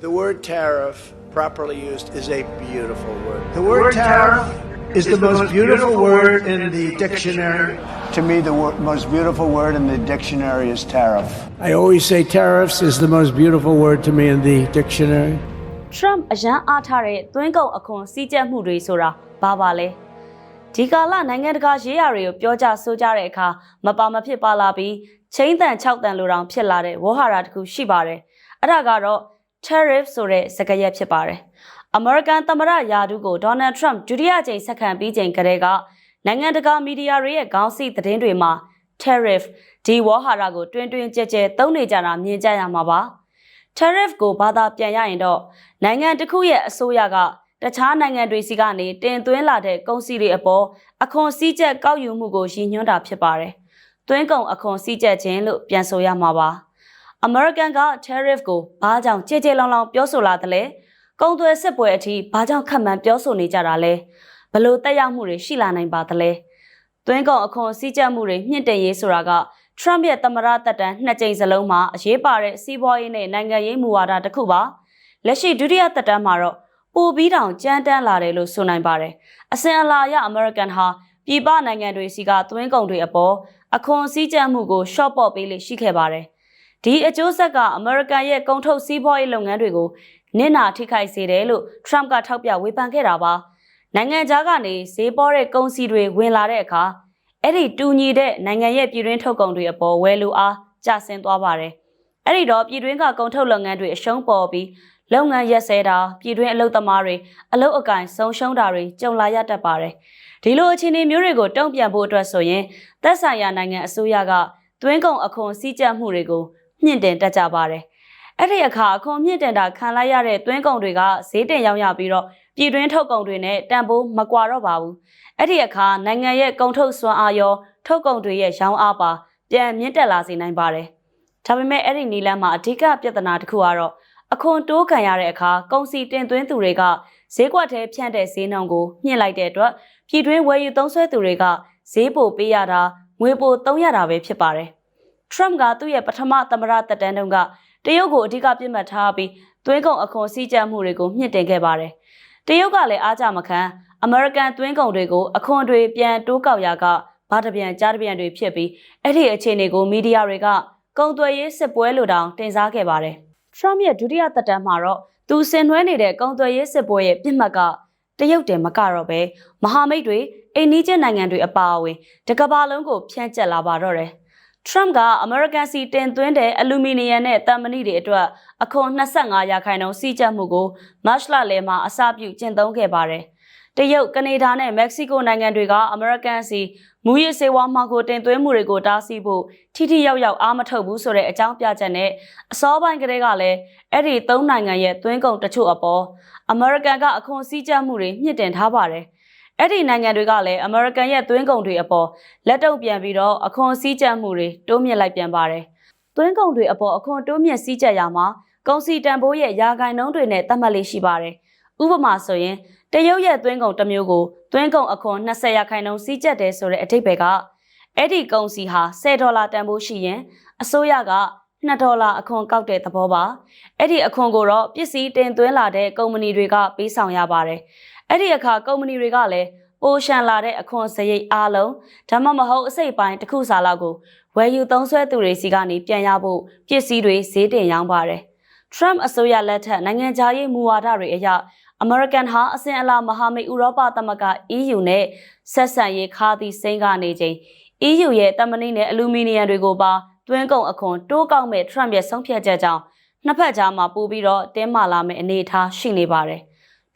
The word tariff, properly used, is a beautiful word. The word tariff is the most beautiful word in the dictionary. To me, the wor- most beautiful word in the dictionary is tariff. I always say tariffs is the most beautiful word to me in the dictionary. Trump အရန်အားထားတဲ့သွင်းကုန်အခွန်စည်းကြပ်မှုတွေဆိုတာဘာပါလဲဒီကာလနိုင်ငံတကာရေးရာတွေကိုပြောကြဆိုကြတဲ့အခါမပါမဖြစ်ပါလာပြီးချင်းတန်6တန်လိုတောင်ဖြစ်လာတဲ့ဝေါ်ဟာရတစ်ခုရှိပါတယ်အဲ့ဒါကတော့ tariff ဆိုတဲ့စကားရပ်ဖြစ်ပါတယ်အမေရိကန်သမ္မတယာဒူးကိုဒေါ်နယ်ထရမ့်ဒုတိယကြိမ်ဆက်ခံပြီးချိန်ကတည်းကနိုင်ငံတကာမီဒီယာတွေရဲ့ခေါင်းစည်းသတင်းတွေမှာ tariff ဒီဝေါ်ဟာရကိုတွင်တွင်ကြဲကြဲသုံးနေကြတာမြင်ကြရမှာပါ tariff ကိုဘာသာပြန်ရရင်တော့နိုင်ငံတစ်ခုရဲ့အစိုးရကတခြားနိုင်ငံတွေစီကနေတင်သွင်းလာတဲ့ကုန်စည်တွေအပေါ်အခွန်စည်းချက်ကောက်ယူမှုကိုရည်ညွှန်းတာဖြစ်ပါတယ်။သွင်းကုန်အခွန်စည်းချက်ခြင်းလို့ပြန်ဆိုရမှာပါ။ American က tariff ကိုဘာကြောင့်ကြဲကြဲလောင်လောင်ပြောဆိုလာသလဲ။ကုန်သွယ်စစ်ပွဲအထိဘာကြောင့်ခက်မှန်ပြောဆိုနေကြတာလဲ။ဘလို့တက်ရောက်မှုတွေရှိလာနိုင်ပါသလဲ။သွင်းကုန်အခွန်စည်းချက်မှုတွေမြင့်တင်ရေးဆိုတာက Trump ရဲ့သမ္မတတက်တန်းနှစ်ကြိမ်စလုံးမှာအရေးပါတဲ့စီးပွားရေးနဲ့နိုင်ငံရေးမူဝါဒတစ်ခုပါလက်ရှိဒုတိယတက်တန်းမှာတော့ပိုပြီးတောင်ကြမ်းတမ်းလာတယ်လို့ဆိုနိုင်ပါတယ်အစဉ်အလာအရ American ဟာပြည်ပနိုင်ငံတွေစီကသွင်းကုန်တွေအပေါ်အခွန်စည်းကြပ်မှုကို short ပေါ့ပေးလိရှိခဲ့ပါတယ် ဒီအကျိုးဆက်က American ရဲ့ကုန်ထုတ်စီးပွားရေးလုပ်ငန်းတွေကိုနစ်နာထိခိုက်စေတယ်လို့ Trump ကထောက်ပြဝေဖန်ခဲ့တာပါနိုင်ငံခြားကနေဈေးပေါ်တဲ့ကုန်စည်တွေဝင်လာတဲ့အခါအဲ့ဒီတူညီတဲ့နိုင်ငံရဲ့ပြည်တွင်းထုတ်ကုန်တွေအပေါ်ဝယ်လိုအားကျဆင်းသွားပါတယ်။အဲ့ဒီတော့ပြည်တွင်းကကုန်ထုတ်လုပ်ငန်းတွေအရှုံးပေါ်ပြီးလုပ်ငန်းရက်စဲတာပြည်တွင်းအလုပ်သမားတွေအလုပ်အကင်ဆုံးရှုံးတာတွေကြုံလာရတတ်ပါတယ်။ဒီလိုအခြေအနေမျိုးတွေကိုတုံ့ပြန်ဖို့အတွက်ဆိုရင်သက်ဆိုင်ရာနိုင်ငံအစိုးရကသွင်းကုန်အခွန်စည်းကြပ်မှုတွေကို မြင့်တင်တတ်ကြပါတယ်။အဲ့ဒီအခါအခွန်မြင့်တင်တာခံလိုက်ရတဲ့သွင်းကုန်တွေကဈေးတင်ရောက်ရပြီးတော့ပြည်တွင်းထုတ်ကုန်တွေနဲ့တန်ဖိုးမကွာတော့ပါဘူး။အဲ့ဒီအခါနိုင်ငံရဲ့ကုန်ထုတ်စွမ်းအားရောထုတ်ကုန်တွေရဲ့ရောင်းအားပါပြန်မြင့်တက်လာစေနိုင်ပါတယ်။ဒါပေမဲ့အဲ့ဒီနီလန်းမှာအဓိကပြဿနာတစ်ခုကတော့အခွန်တိုးခံရတဲ့အခါကုန်စည်တင်သွင်းသူတွေကဈေးကွက်ထဲဖြန့်တဲ့ဈေးနှုန်းကိုမြင့်လိုက်တဲ့အတွက်ပြည်တွင်းဝယ်ယူသုံးစွဲသူတွေကဈေးပိုပေးရတာငွေပိုသုံးရတာပဲဖြစ်ပါတယ်။ Trump ကသူ့ရဲ့ပထမသမ္မတသက်တမ်းတုန်းကတရုတ်ကိုအဓိကပြစ်မှတ်ထားပြီးသွင်းကုန်အခွန်စည်းကြပ်မှုတွေကိုမြင့်တင်ခဲ့ပါတယ်။တရုတ်ကလည်းအားကြမခံအမေရိကန်သွင်းကုန်တွေကိုအခွန်တွေပြန်တိုးကောက်ရာကဘာတပြန်ကြားတပြန်တွေဖြစ်ပြီးအဲ့ဒီအခြေအနေကိုမီဒီယာတွေကကုန်သွယ်ရေးစစ်ပွဲလိုတောင်တင်စားခဲ့ပါတယ်။ Trump ရဲ့ဒုတိယသက်တမ်းမှာတော့သူဆင်နွှဲနေတဲ့ကုန်သွယ်ရေးစစ်ပွဲရဲ့ပြစ်မှတ်ကတရုတ်တယ်မကတော့ပဲမဟာမိတ်တွေအိန္ဒိယနိုင်ငံတွေအပါအဝင်တကဘာလုံးကိုဖြန့်ကျက်လာပါတော့တယ်။ Trump ကအမေရိကန်စီတင်သွင်းတဲ့အလူမီနီယံနဲ့တမ်မဏိတွေအတွက်အခွန်25ရာခိုင်နှုန်းစီးကျပ်မှုကိုမတ်လလယ်မှာအစပြုကျင့်သုံးခဲ့ပါတယ်။တရုတ်၊ကနေဒါနဲ့မက္ကဆီကိုနိုင်ငံတွေကအမေရိကန်စီမူရစ်ဆေးဝါးမှကိုတင်သွင်းမှုတွေကိုတားဆီးဖို့ထိထိရောက်ရောက်အားမထုတ်ဘူးဆိုတဲ့အကြောင်းပြချက်နဲ့အစောပိုင်းကတည်းကလည်းအဲ့ဒီသုံးနိုင်ငံရဲ့သွင်းကုန်တချို့အပေါ်အမေရိကန်ကအခွန်စည်းကြပ်မှုတွေမြင့်တင်ထားပါတယ်။ အဲ့ဒီနိုင်ငံတွေကလည်းအမေရိကန်ရဲ့သွင်းကုန်တွေအပေါ်လက်တုပ်ပြန်ပြီးတော့အခွန်စည်းကြပ်မှုတွေတိုးမြင့်လိုက်ပြန်ပါတယ်။သွင်းကုန်တွေအပေါ်အခွန်တိုးမြင့်စည်းကြပ်ရမှာကုန်စည်တန်ဖိုးရဲ့ရာဂိုင်နှုန်းတွေနဲ့သတ်မှတ်လေးရှိပါတယ်။ဥပမာဆိုရင်တရုတ်ရဲ့သွင်းကုန်တစ်မျိုးကိုသွင်းကုန်အခွန်20ရာခိုင်နှုန်းစီးကျက်တယ်ဆိုတဲ့အထိပ္ပယ်ကအဲ့ဒီကုန်စီဟာ10ဒေါ်လာတန်ဖိုးရှိရင်အစိုးရက2ဒေါ်လာအခွန်ကောက်တဲ့သဘောပါအဲ့ဒီအခွန်ကိုတော့ပစ္စည်းတင်သွင်းလာတဲ့ကုမ္ပဏီတွေကပေးဆောင်ရပါတယ် အဲ့ဒီအခါကုမ္ပဏီတွေကလည်းပိုရှန်လာတဲ့အခွန်စရိတ်အားလုံးဒါမှမဟုတ်အစိတ်ပိုင်းတစ်ခုစာလောက်ကိုဝယ်ယူသုံးစွဲသူတွေစီကနေပြန်ရဖို့ပစ္စည်းတွေဈေးတင်ရောင်းပါတယ် Trump အစိုးရလက်ထက်နိုင်ငံခြားရေးမူဝါဒတွေအရအမေရိကန်ဟာအစဉ်အလာမဟာမိတ်ဥရောပသမဂ္ဂ EU နဲ့ဆက်ဆံရေးခါသည့်စိန်ကနေချိန် EU ရဲ့တမနိနဲ့အလူမီနီယံတွေကိုပါတွင်းကုန်အခွန်တိုးကောက်မဲ့ Trump ရဲ့ဆုံးဖြတ်ချက်ကြောင့်နှစ်ဖက်ကြားမှာပို့ပြီးတော့တင်းမာလာမယ့်အနေအထားရှိနေပါတယ်။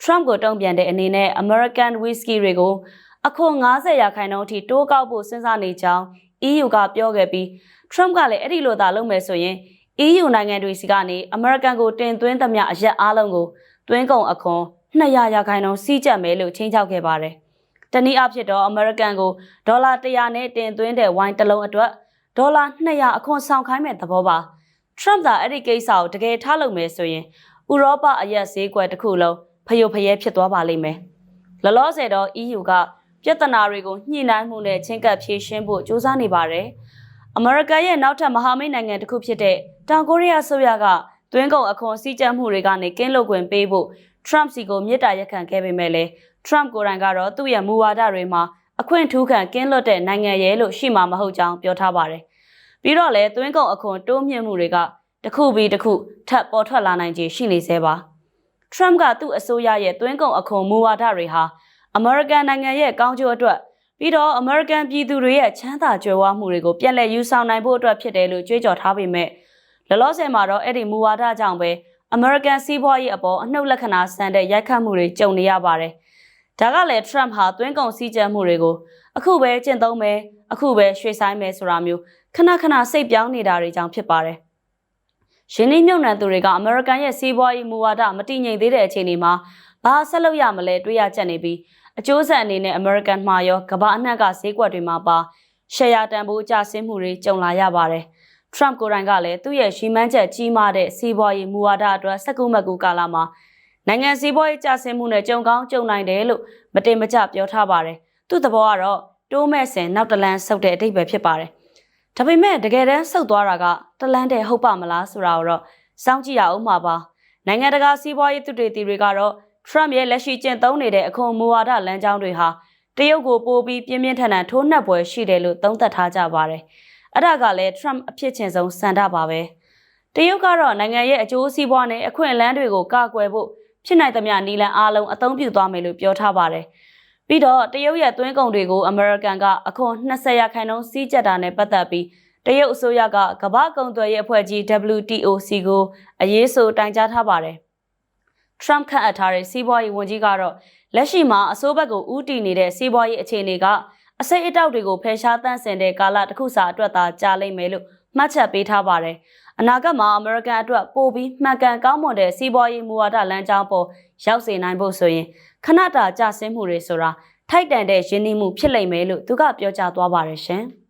Trump ကိုတုံ့ပြန်တဲ့အနေနဲ့ American Whiskey တွေကိုအခွန်90ရာခိုင်နှုန်းအထိတိုးကောက်ဖို့စဉ်းစားနေကြောင်း EU ကပြောခဲ့ပြီး Trump ကလည်းအဲ့ဒီလိုသာလုပ်မယ်ဆိုရင် EU နိုင်ငံတွေစီကနေ American ကိုတင်သွင်းသမျှအရက်အားလုံးကိုတွင်းကုန်အခွန်200ရာခိုင်နှုန်းစီးကျပ်မယ်လို့ချင်းချောက်ခဲ့ပါတယ်။တနည်းအားဖြင့်တော့ American ကိုဒေါ်လာ100နဲ့တင်သွင်းတဲ့ဝိုင်းတစ်လုံးအတွက်ဒေါ်လာ200အခွန်ဆောင်ခိုင်းမဲ့သဘောပါ။ Trump ကအဲ့ဒီကိစ္စကိုတကယ်ထားလုပ်မယ်ဆိုရင်ဥရောပအရက်ဈေးကွက်တစ်ခုလုံး ဖယိုဖယဲဖြစ်သွားပါလိမ့်မယ်။လောလောဆယ်တော့ EU ကပြဿနာတွေကိုညှိနှိုင်းမှုနဲ့ချင်းကပ်ဖြေရှင်းဖို့ကြိုးစားနေပါတယ်။အမေရိကန်ရဲ့နောက်ထပ်မဟာမိတ်နိုင်ငံတစ်ခုဖြစ်တဲ့တောင်ကိုရီးယားဆိုရကသွင်းကုန်အခွန်စည်းကြပ်မှုတွေကနေကင်းလွတ်ခွင့်ပေးဖို့ Trump စီကိုမြစ်တာရက်ခံခဲ့ပေမဲ့လည်း Trump ကိုယ်တိုင်ကတော့သူ့ရဲ့မူဝါဒတွေမှာအခွင့်ထူးခံကင်းလွတ်တဲ့နိုင်ငံရဲ့လို့ရှိမှာမဟုတ်ကြောင်းပြောထားပါတယ်။ပြီးတော့လည်းသွင်းကုန်အခွန်တိုးမြင့်မှုတွေကတစ်ခုပြီးတစ်ခုထပ်ပေါ်ထွက်လာနိုင်ခြေရှိနေသေးပါ။ Trump ကသူ့အစိုးရရဲ့သွင်းကုန်အခွန်မူဝါဒတွေဟာအမေရိကန်နိုင်ငံရဲ့ကောင်းကျိုးအတွက်ပြီးတော့အမေရိကန်ပြည်သူတွေရဲ့ချမ်းသာကြွယ်ဝမှုတွေကိုပြန်လည်ယူဆောင်နိုင်ဖို့အတွက်ဖြစ်တယ်လို့ကြွေးကြော်ထားပေမဲ့လောလောဆယ်မှာတော့အဲ့ဒီမူဝါဒကြောင့်ပဲအမေရိကန်စီးပွားရေးအပေါ်အနှုတ်လက္ခဏာဆန်တဲ့ရိုက်ခတ်မှုတွေကြုံနေရပါတယ်။ဒါကလည်း Trump ဟာသွင်းကုန်စည်းကြပ်မှုတွေကိုအခုပဲကျင့်သုံးမယ်အခုပဲရွှေ့ဆိုင်မယ်ဆိုတာမျိုးခဏခဏစိတ်ပြောင်းနေတာတွေကြောင့်ဖြစ်ပါတယ်။ ရင်းနှီးမြှုပ်နှံသူတွေကအမေရိကန်ရဲ့စီးပွားရေးမူဝါဒမတည်ငြိမ်သေးတဲ့အခြေအနေမှာဘာဆက်လုပ်ရမလဲတွေးရချက်နေပြီးအကျိုးဆက်အနေနဲ့ American မှာရောကမ္ဘာအနှံ့ကဈေးကွက်တွေမှာပါရှယ်ယာတန်ဖိုးကျဆင်းမှုတွေကြုံလာရပါတယ်။ Trump ကိုယ်တိုင်ကလည်းသူ့ရဲ့ရှီမန်းချက်ကြီးမားတဲ့စီးပွားရေးမူဝါဒအတွက်စက္ကူမကူကာလမှာနိုင်ငံစီးပွားရေးကျဆင်းမှုနဲ့ကြုံကောင်းကြုံနိုင်တယ်လို့မတင်မကျပြောထားပါတယ်။သူ့သဘောကတော့တိုးမဲ့စင်နောက်တလန်းဆုတ်တဲ့အတိတ်ပဲဖြစ်ပါတယ်။ ဒါပေမဲ့တကယ်တမ်းဆုတ်သွားတာကတလန်းတည်းဟုတ်ပါမလားဆိုတာကိုတော့စောင့်ကြည့်ရအောင်ပါပါ။နိုင်ငံတကာစီးပွားရေးသူတွေတီတွေကတော့ Trump ရဲ့လက်ရှိကျင့်သုံးနေတဲ့အခွန်မူဝါဒလမ်းကြောင်းတွေဟာတရုတ်ကိုပိုပြီးပြင်းပြင်းထန်ထန်ထိုးနှက်ပွဲရှိတယ်လို့သုံးသပ်ထားကြပါတယ်။အဲ့ဒါကလည်း Trump အဖြစ်ချင်းဆုံးစံတာပါပဲ။တရုတ်ကတော့နိုင်ငံရဲ့အကျိုးစီးပွားနဲ့အခွင့်အလမ်းတွေကိုကာကွယ်ဖို့ဖြစ်နိုင်သမျှနည်းလမ်းအားလုံးအသုံးပြုသွားမယ်လို့ပြောထားပါတယ်။ ပြီးတော့တရုတ်ရဲ့သွင်းကုန်တွေကိုအမေရိကန်ကအခွန်20ရာခိုင်နှုန်းစီးကျက်တာနဲ့ပတ်သက်ပြီးတရုတ်အစိုးရကကမ္ဘာကုန်သွယ်ရေးအဖွဲ့ကြီး WTOC ကိုအရေးဆိုတိုင်ကြားထားပါတယ်။ Trump ခန့်အပ်ထားတဲ့စီးပွားရေးဝန်ကြီးကတော့လက်ရှိမှာအစိုးဘက်ကိုဥတီနေတဲ့စီးပွားရေးအခြေအနေကအစိတ်အတောက်တွေကိုဖယ်ရှားတန့်စင်တဲ့ကာလတစ်ခုစာအတွက်သာကြာလိမ့်မယ်လို့မှတ်ချက်ပေးထားပါတယ်။ အနာဂတ်မှာအမေရိကန်အတွက်ပိုပြီးမှန်ကန်ကောင်းမွန်တဲ့စီးပွားရေးမူဝါဒလမ်းကြောင်းပေါ်ရောက်စေနိုင်ဖို့ဆိုရင်ခဏတာကျဆင်းမှုတွေဆိုတာထိုက်တန်တဲ့ရင်းနှီးမှုဖြစ်လိမ့်မယ်လို့သူကပြောကြားသွားပါတယ်ရှင်။